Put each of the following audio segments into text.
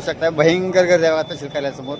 शकता भयंकर गर्दी आहे आता शिरकाल्यासमोर.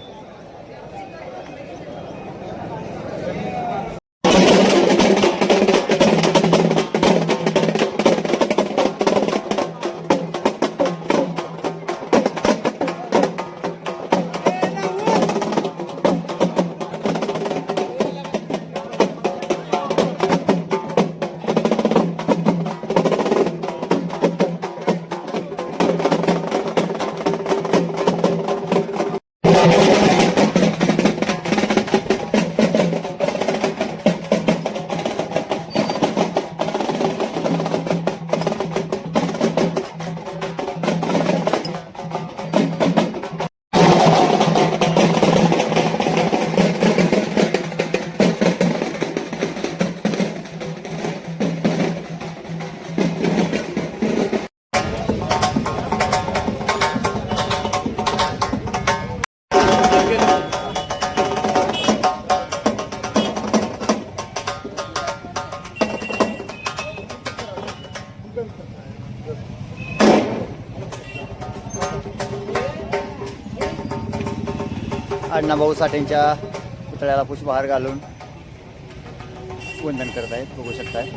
अण्णाभाऊ साठेंच्या पुतळ्याला पुष्पहार घालून वंदन करत आहेत बघू शकताय.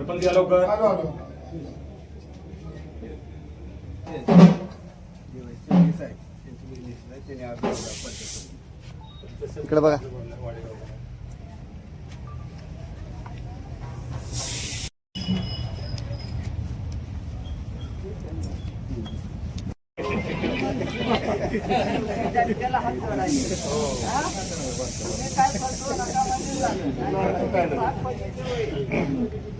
सरपंच या लवकर. आलो आलो. इकडे बघा.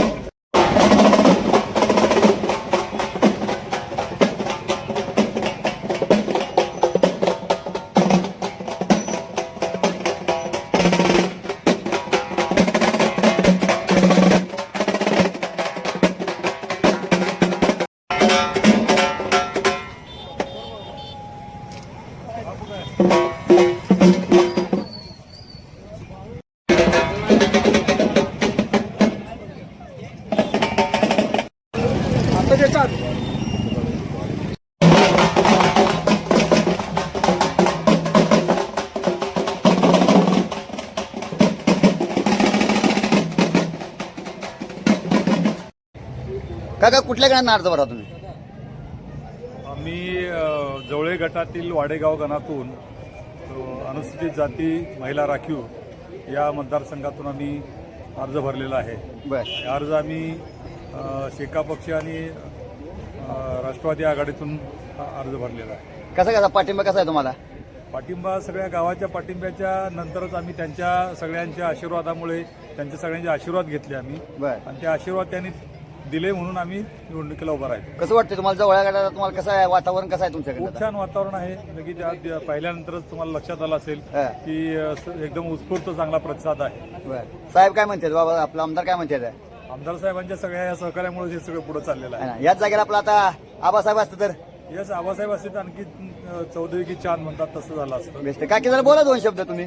कुठल्या गणांना अर्ज भरा तुम्ही? आम्ही अ, जवळे गटातील वाडेगाव गणातून अ, अनुसूचित जाती महिला राखीव या मतदारसंघातून आम्ही अर्ज भरलेला आहे. बर. हे अर्ज आम्ही अ, शेका पक्ष आणि अ, राष्ट्रवादी आघाडीतून हा अर्ज भरलेला आहे. कसा कसा पाठिंबा कसा आहे तुम्हाला? पाठिंबा सगळ्या गावाच्या पाठिंब्याच्या नंतरच आम्ही त्यांच्या सगळ्यांच्या आशीर्वादामुळे त्यांचे सगळ्यांचे आशीर्वाद घेतले आम्ही. बर. आणि ते आशीर्वाद त्यांनी दिले म्हणून आम्ही निवडणुकीला उभा राहिलो. कसं वाटतं तुम्हाला जवळ गटाला तुम्हाला कसं आहे? वातावरण कसं आहे तुमच्याकडे? खूप छान वातावरण आहे. लगेच त्या- पाहिल्यानंतरच तुम्हाला लक्षात आलं असेल हा. की अ, स- एकदम उत्स्फूर्त चांगला प्रतिसाद आहे. बर. साहेब काय म्हणतात? बाबा आपला आमदार काय म्हणतात? आमदार साहेबांच्या सगळ्या या सहकार्यामुळे हे सगळं पुढे चाललेलं आहे. ना? याच जागेला आपला आता आबासाहेब असतं तर? यस आबासाहेब असतील तर आणखी अ, चौधरी की चांद म्हणतात तसं झालं असतं. बेस्ट. काय की जरा बोला दोन शब्द तुम्ही.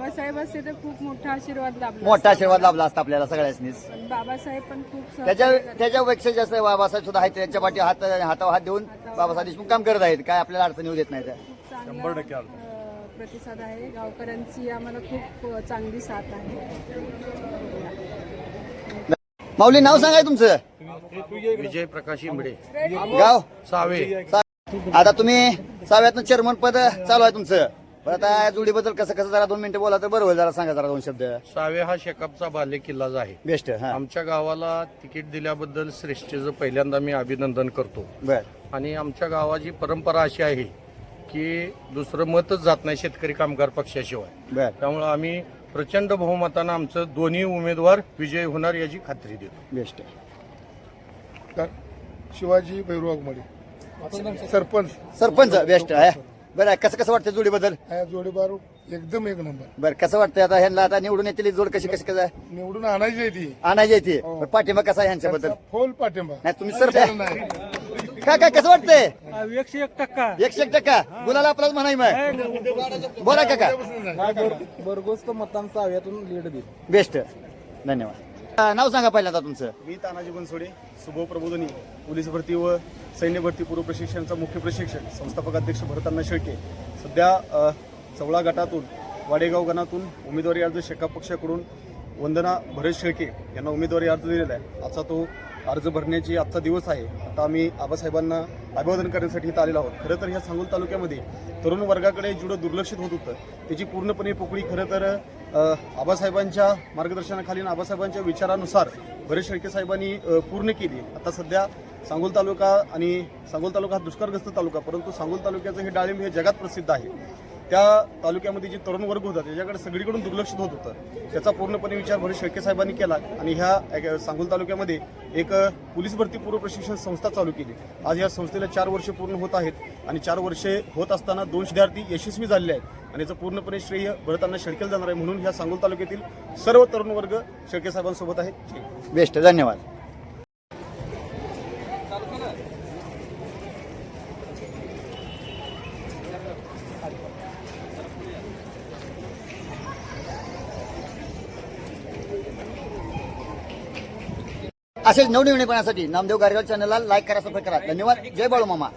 बाबासाहेब असते तर खूप मोठा आशीर्वाद लाभला मोठा आशीर्वाद लाभला असता आपल्याला सगळ्यासनीच पण बाबासाहेब पण खूप सहकार्य त्याच्या करतात. त्याच्यापेक्षा जास्त बाबासाहेब सुद्धा आहेत त्यांच्या पाठी हात हातावर हात देऊन बाबासाहेब देशमुख काम करत आहेत. काय आपल्याला अडचणी येऊ देत नाही त्या. खूप चांगला, शंभर टक्के. अं, प्रतिसाद आहे. गावकऱ्यांची आम्हाला खूप अं, चांगली साथ आहे. माऊली नाव सांगाय तुमचं. विजय प्रकाश इंबडे. गाव? सावे. सा- आता तुम्ही साव्यातनं चेअरमन पद चालू आहे तुमचं. पण आता या जोडीबद्दल कसं कसं जरा दोन मिनिटं बोला तर बरं होईल जरा सांगा जरा दोन शब्द. सावे हा शेकापचा बाल्य किल्लाच आहे. बेस्ट हा. आमच्या गावाला तिकीट दिल्याबद्दल श्रेष्ठीचं पहिल्यांदा मी अभिनंदन करतो. बर. आणि आमच्या गावाची परंपरा अशी आहे की दुसरं मतच जात नाही शेतकरी कामगार पक्षाशिवाय. बर. त्यामुळं आम्ही प्रचंड बहुमतानं आमचं दोन्ही उमेदवार विजयी होणार याची खात्री देतो. बेस्ट. तर शिवाजी भैरवागमध्ये सरपंच. सरपंच बेस्ट आहे बरं कसं कसं वाटतं जोडीबद्दल? ह्या जोडीदार एकदम एक नंबर. बरं कसं वाटतं आता ह्यांना? आता निवडून येतील ही जोड कशी कशी कसं? आहे? निवडून आणायची आहे ती. आणायची येते बरं, पाठिंबा कसा आहे ह्यांच्याबद्दल? त्यांचा फोल पाठिंबा. नाही तुम्ही सर नाही. काय काय कसं वाटतंय? एकशे एक टक्का. एकशे एक टक्का? गुलाला आपलाच म्हणाय मग. बोला काका. बरगोस्त मतांचा हव्यातून लीड देईल. बेस्ट. धन्यवाद. नाव सांगा पहिल्यांदा तुमचं. मी तानाजी बनसोडे सुभो प्रबोधनी पोलीस भरती व सैन्य भरती पूर्व प्रशिक्षणचा मुख्य प्रशिक्षक संस्थापक अध्यक्ष भरताना शेळके. सध्या अ, चवळा गटातून वाडेगाव गणातून उमेदवारी अर्ज शेका पक्षाकडून वंदना भरत शेळके यांना उमेदवारी अर्ज दिलेला आहे. आजचा तो अर्ज भरण्याची आजचा दिवस आहे. आता आम्ही आबासाहेबांना अभिवादन करण्यासाठी इथं आलेलो आहोत. खरं तर ह्या सांगोल तालुक्यामध्ये तरुण वर्गाकडे जेवढं दुर्लक्षित होत होतं. त्याची पूर्णपणे पोकळी खरं तर आबासाहेबांच्या मार्गदर्शनाखाली आबासाहेबांच्या विचारानुसार बरेच शेळके साहेबांनी पूर्ण केली. आता सध्या सांगोल तालुका आणि सांगोल तालुका हा दुष्काळग्रस्त तालुका परंतु सांगोल तालुक्याचं हे डाळिंब हे जगात प्रसिद्ध आहे. त्या तालुक्यामध्ये जे तरुण वर्ग होता त्याच्याकडे सगळीकडून दुर्लक्षित होत होतं. त्याचा पूर्णपणे विचार भरत शेळके साहेबांनी केला आणि ह्या सांगोल तालुक्यामध्ये एक पोलीस भरती पूर्व प्रशिक्षण संस्था चालू केली. आज या संस्थेला चार वर्ष पूर्ण होत आहेत आणि चार वर्षे होत असताना दोन विद्यार्थी यशस्वी झालेले आहेत. आणि याचं पूर्णपणे श्रेय भरतांना शेळकेला जाणार आहे म्हणून ह्या सांगोल तालुक्यातील सर्व तरुण वर्ग शेळके साहेबांसोबत आहे बेस्ट धन्यवाद. असेच नवनवीनपणासाठी नामदेव गारेगाव चॅनलला लाईक करा सबस्क्राईब करा. धन्यवाद. जय बाळू मामा